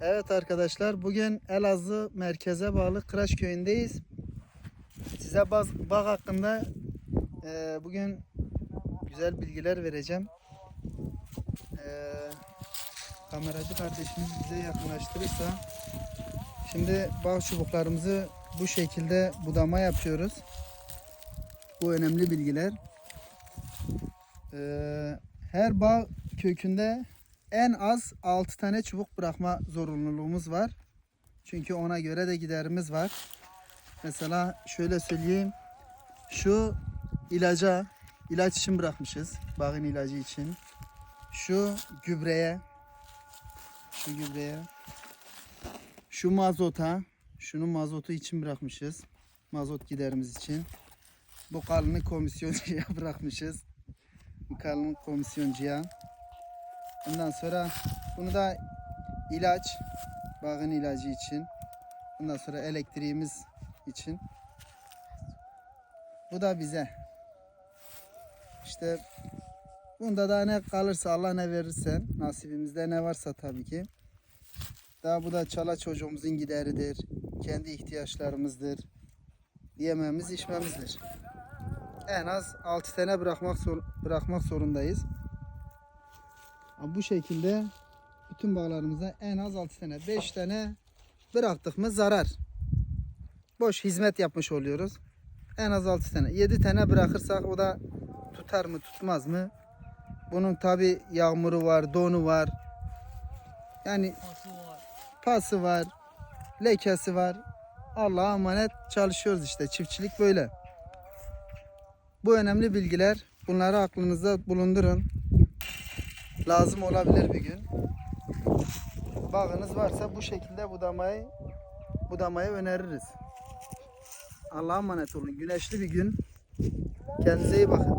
Evet arkadaşlar bugün Elazığ merkeze bağlı Kıraç köyündeyiz. Size baz, bağ hakkında e, bugün güzel bilgiler vereceğim. E, kameracı kardeşimiz bize yakınlaştırırsa şimdi bağ çubuklarımızı bu şekilde budama yapıyoruz. Bu önemli bilgiler. E, her bağ kökünde en az 6 tane çubuk bırakma zorunluluğumuz var. Çünkü ona göre de giderimiz var. Mesela şöyle söyleyeyim. Şu ilaca, ilaç için bırakmışız. Bağın ilacı için. Şu gübreye, şu gübreye, şu mazota, şunu mazotu için bırakmışız. Mazot giderimiz için. Bu kalını komisyoncuya bırakmışız. Bu kalını komisyoncuya. Ondan sonra bunu da ilaç, bağın ilacı için. Ondan sonra elektriğimiz için. Bu da bize. İşte bunda da ne kalırsa Allah ne verirse nasibimizde ne varsa tabii ki. Daha bu da çala çocuğumuzun gideridir. Kendi ihtiyaçlarımızdır. Yememiz içmemizdir. En az 6 tane bırakmak bırakmak zorundayız. Bu şekilde bütün bağlarımıza en az 6 tane 5 tane bıraktık mı zarar. Boş hizmet yapmış oluyoruz. En az 6 tane. 7 tane bırakırsak o da tutar mı tutmaz mı? Bunun tabi yağmuru var, donu var. Yani pası var, lekesi var. Allah'a emanet çalışıyoruz işte. Çiftçilik böyle. Bu önemli bilgiler. Bunları aklınızda bulundurun lazım olabilir bir gün. Bağınız varsa bu şekilde budamayı budamayı öneririz. Allah'a emanet olun. Güneşli bir gün. Kendinize iyi bakın.